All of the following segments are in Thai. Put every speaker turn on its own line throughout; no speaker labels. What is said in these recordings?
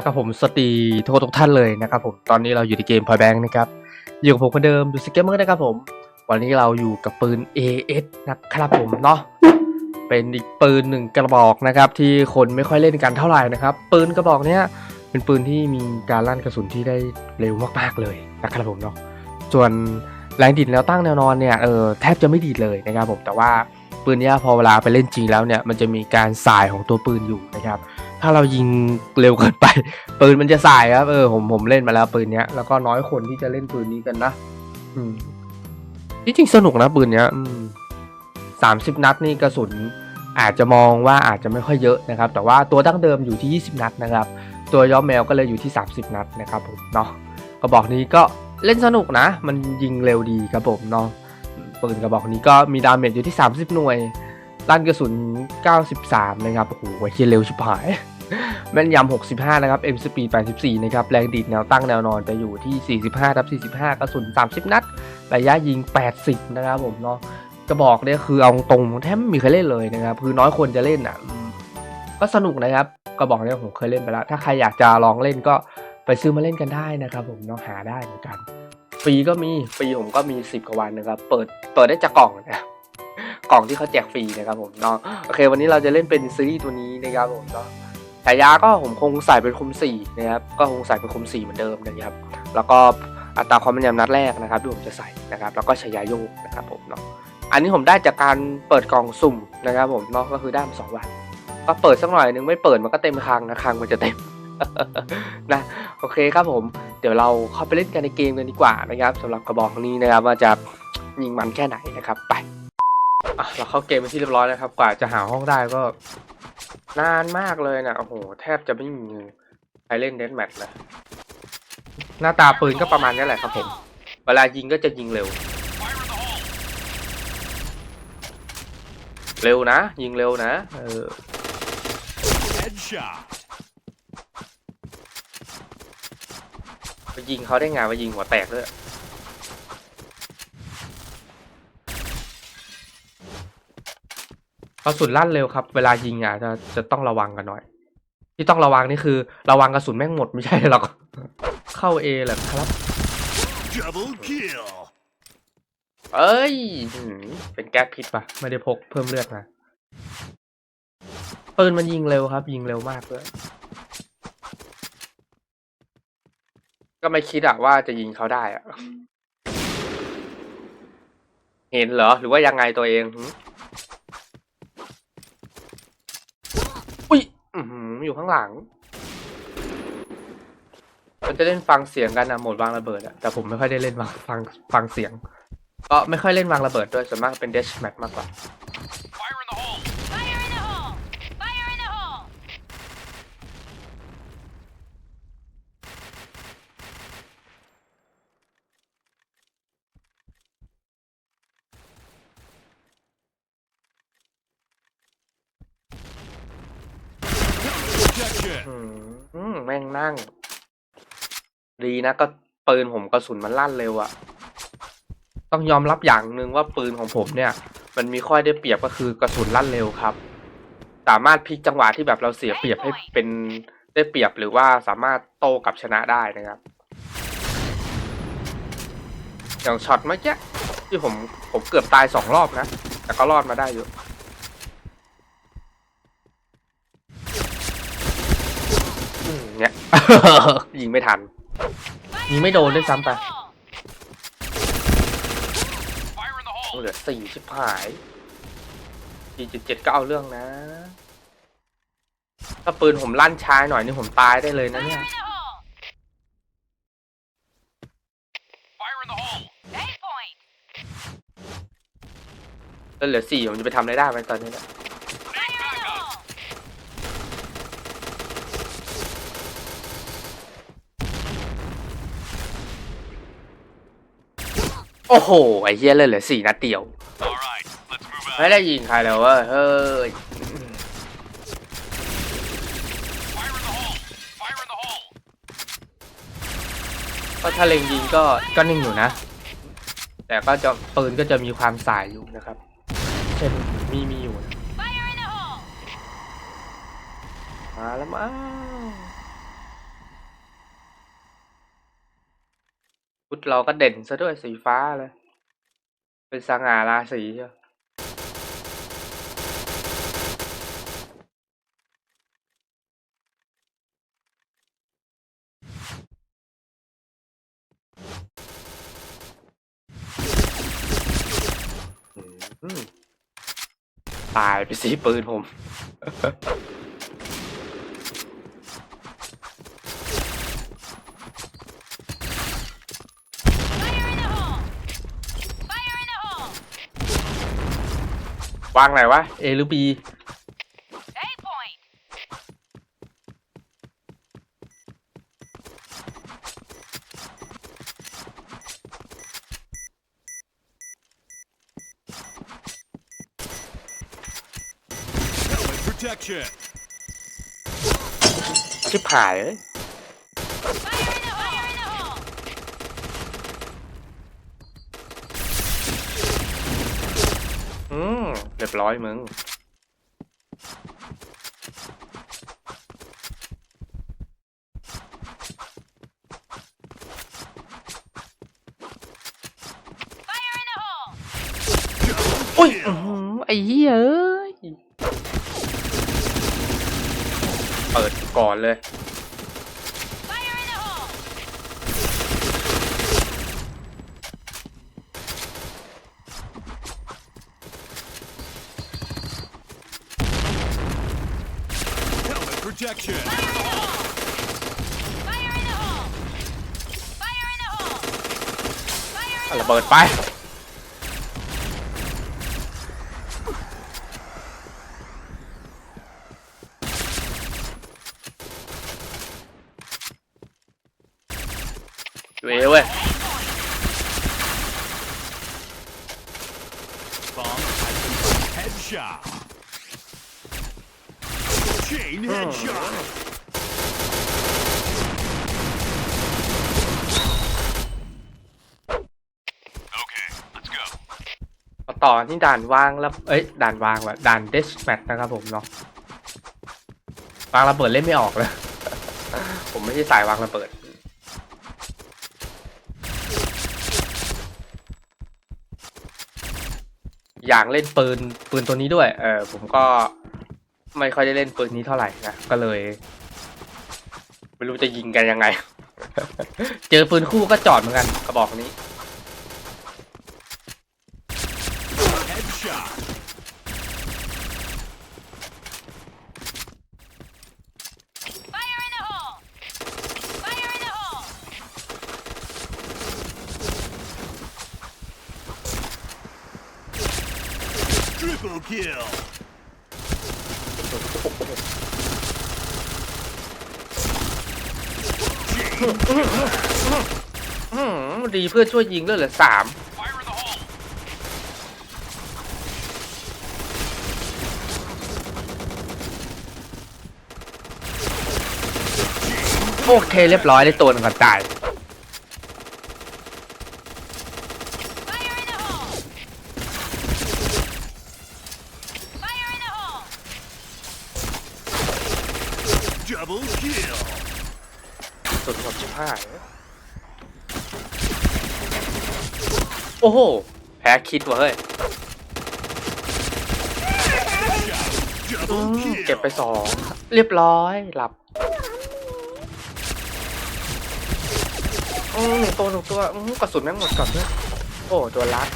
นะครับผมสวัสดีทุกทุกท่านเลยนะครับผมตอนนี้เราอยู่ในเกม Point Bank นะครับอยู่กับผมคนเดิมดูสเกมเมอร์นะครับผม วันนี้เราอยู่กับปืน AS นะครับผมเนาะเป็นอีกปืนหนึ่งกระบอกนะครับ ที่คนไม่ค่อยเล่นกันเท่าไหร่นะครับ ปืนกระบอกเนี้ยเป็นปืนที่มีการลั่นกระสุนที่ได้เร็วมากๆเลยนะครับผมเนาะส่วนแรงดีดแนวตั้งแนวนอนเนี่ยเออแทบจะไม่ดีดเลยนะครับผมแต่ว่าปืนเนี้ยพอเวลาไปเล่นจริงแล้วเนี่ยมันจะมีการสายของตัวปืนอยู่นะครับ ถ้าเรายิงเร็วเกินไป ปืนมันจะสายครับ เออผมผมเล่นมาแล้วปืนเนี้ยแล้วก็น้อยคนที่จะเล่นปืนนี้กันนะอืมที่จริงสนุกนะปืนเนี้ยสามสิบนัดนี่กระสุน อาจจะมองว่าอาจจะไม่ค่อยเยอะนะครับ แต่ว่าตัวดั้งเดิมอยู่ที่ 20 นัดนะครับ ตัวย้อมแมวก็เลยอยู่ที่ 30 นัดนะครับผมเนาะกระบอกนี้ก็เล่นสนุกนะ มันยิงเร็วดีครับผมเนาะปืนกระบอกนี้ก็มีดาเมจอยู่ที่ 30 หน่วยลั่นกระสุน 93 นะครับ โอ้โหเฮียเร็วชิบหาย แม่นยำ 65 นะครับ M speed 84 นะครับ แรงดีดแนวตั้งแนวนอนจะอยู่ที่ 45ทับ45 กระสุน 30 นัด ระยะยิง 80 นะครับผมเนาะกระบอกเนี่ยคือเอาตรงแทบไม่มีใครเล่นเลยนะครับ คือน้อยคนจะเล่นอะ ก็สนุกนะครับ กระบอกเนี่ยผมเคยเล่นไปแล้ว ถ้าใครอยากจะลองเล่นก็ไปซื้อมาเล่นกันได้นะครับผมเนาะหาได้เหมือนกัน ฟรีก็มี ฟรีผมก็มี 10 กว่าวันนะครับ เปิด เปิดได้จากกล่องนะกล่องที่เขาแจกฟรีนะครับผมเนาะ โอเค วันนี้เราจะเล่นเป็นซีรีส์ตัวนี้นะครับผมเนาะายาก็ผมคงใส่เป็นคุมสี่นะครับก็คงใส่เป็นคุมสี่เหมือนเดิมนะครับ แล้วก็อัตราความแม่นยำนัดแรกนะครับที่ผมจะใส่นะครับแล้วก็ฉายาโยกนะครับผมเนาะอันนี้ผมได้จากการเปิดกล่องสุ่มนะครับผมเนาะก็คือได้มาสองวันก็เปิดสักหน่อยนึงไม่เปิดมันก็เต็มคลังนะคลังมันจะเต็มนะโอเคครับผมเดี๋ยวเราเข้าไปเล่นกันในเกมกันดีกว่านะครับสำหรับกระบอกนี้นะครับว่าจะยิงมันแค่ไหนนะครับไป อะเราเข้าเกมไปที่เรียบร้อยแล้วครับกว่าจะหาห้องได้ก็ นานมากเลยนะโอ้โหแทบจะไม่มีใครเล่นเดนแมทเลยหน้าตาปืนก็ประมาณนี้แหละครับผม เวลายิงก็จะยิงเร็ว เร็วนะ ยิงเร็วนะเออไปยิงเขาได้ไงมายิงหัวแตกด้วย กระสุนลั่นเร็วครับ เวลายิงอะจะจะต้องระวังกันหน่อย ที่ต้องระวังนี่คือ ระวังกระสุนแม่งหมดไม่ใช่หรอก เข้าเอแหละครับ
Double kill.
เอ้ยหืมเป็นแก๊สพิษปะไม่ได้พกเพิ่มเลือดมาปืนมันยิงเร็วครับ ยิงเร็วมากเลยก็ไม่คิดอะว่าจะยิงเขาได้อะเห็นเหรอ หรือว่ายังไงตัวเองหืมอุ้ย อยู่ข้างหลัง มันจะเล่นฟังเสียงกันนะโหมดวางระเบิดอะแต่ผมไม่ค่อยได้เล่นวางฟังฟังเสียง ก็ไม่ค่อยเล่นวางระเบิดด้วยส่วนมากเป็นเดชแมทมากกว่า
Fire in the hole.
Fire in the hole! Fire in the hole!
Protection.
อืมอืมแม่งนั่ง ดีนะก็ปืนผมกระสุนมันลั่นเร็วอะต้องยอมรับอย่างหนึ่งว่าปืนของผมเนี่ย มันมีข้อได้เปรียบก็คือกระสุนลั่นเร็วครับ สามารถพลิกจังหวะที่แบบเราเสียเปรียบให้เป็นได้เปรียบหรือว่าสามารถโต้กับชนะได้นะครับ อย่างช็อตเมื่อกี้ที่ผมผมเกือบตายสองรอบนะ แต่ก็รอดมาได้อยู่ อืม เนี่ยยิงไม่ทัน ยิงไม่โดนด้วยซ้ำไป
Fire in the hole.
เหลือสี่ชิบหายสี่จุดเจ็ดก็เอาเรื่องนะ ถ้าปืนผมลั่นช้าหน่อยนี่ผมตายได้เลยนะ
Fire
เนี่ย
in the hole!
Fire in the hole.
A point!
แล้วเหลือสี่ผมจะไปทำอะไรได้ไหมตอนนี้เนี่ย
Fire in the hole!
โอ้โห ไอ้เหี้ยเลยเหลือสี่นัดเดียว
All right, let's move
ไม่
out.
ได้ยิงใครเลยเว้ยเฮ้ย
Fire in the hole. Fire in the hole.
ก็ถ้าเล็งยิงก็ก็นิ่งอยู่นะ แต่ก็จะปืนก็จะมีความสายอยู่นะครับเช่นมีมีอยู่นะ
Fire in the hole!
มาแล้วมั้ง ชุดเราก็เด่นซะด้วยสีฟ้าเลย เป็นสง่าราศีเชียวตายไปสีปืนผม
Fire in the hole! Fire in the hole!
วางไหนวะ A หรือ B
A point!
Helmet protection.
ชิบหายเลย
Fire in the hole! Fire in the hole!
อืม เรียบร้อยมึง
Fire in the hole!
อุ้ยอื้อหือไอ้เหี้ยเอ้ย เปิดก่อนเลย
Helmet protection.
Fire in the hole! Fire in the hole! Fire in the hole! Fire
อ่ะ
in the
ระเบิดไป
Chain headshot. Okay, let's go.
มาต่อที่ด่านวางแล้วเอ้ยด่านวางว่ะด่านเดสแมทนะครับผมเนาะวางระเบิดเล่นไม่ออกเลย ผมไม่ใช่สายวางระเบิด อยากเล่นปืนปืนตัวนี้ด้วย เออผมก็ ไม่ค่อยได้เล่นปืนนี้เท่าไหร่นะก็เลย ไม่รู้จะยิงกันยังไง เจอปืนคู่ก็จอดเหมือนกันกระบอกนี้
Headshot.
Fire in the hole! Fire in the hole!
Triple kill.
อืม ดีเพื่อช่วยยิงเลยเหลือสามโอเคเรียบร้อยได้ตัวหนึงก่อนตาย
Fire in the hole! Fire in the hole!
Double kill.
สุดหมดชิบหาย โอ้โห แพ้คิดว่ะเฮ้ย
Headshot.
อื
Double
ม
kill.
เก็บไปสอง เรียบร้อย หลับอืมหนึ่งตัวหนึ่งตัวอืมกระสุนแม่งหมดก่อนด้วยโอ้ตัวรัด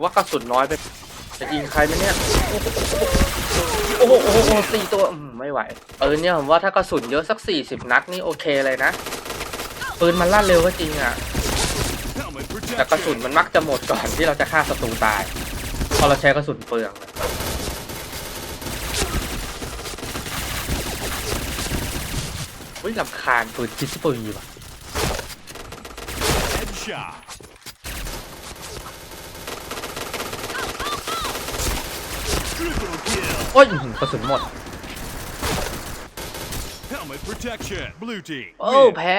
ว่ากระสุนน้อยไป จะยิงใครไหมเนี่ยโอ้โหโอ้โหโอ้โหสี่ตัวอืมไม่ไหวปืนเนี่ยผมว่าถ้ากระสุนเยอะสักสี่สิบนัดนี่โอเคเลยนะปืนมันลั่นเร็วก็จริงอะ
Helmet
แต่กระสุน
protection.
มันมักจะหมดก่อนที่เราจะฆ่าศัตรูตายพอเราใช้กระสุนเปลืองอะอุ้ยลำคาญปืนคิสปุยว่ะ โอ้ยอื้อหือกระสุนหมด
Helmet protection. Blue team.
โอ้
win.
แพ้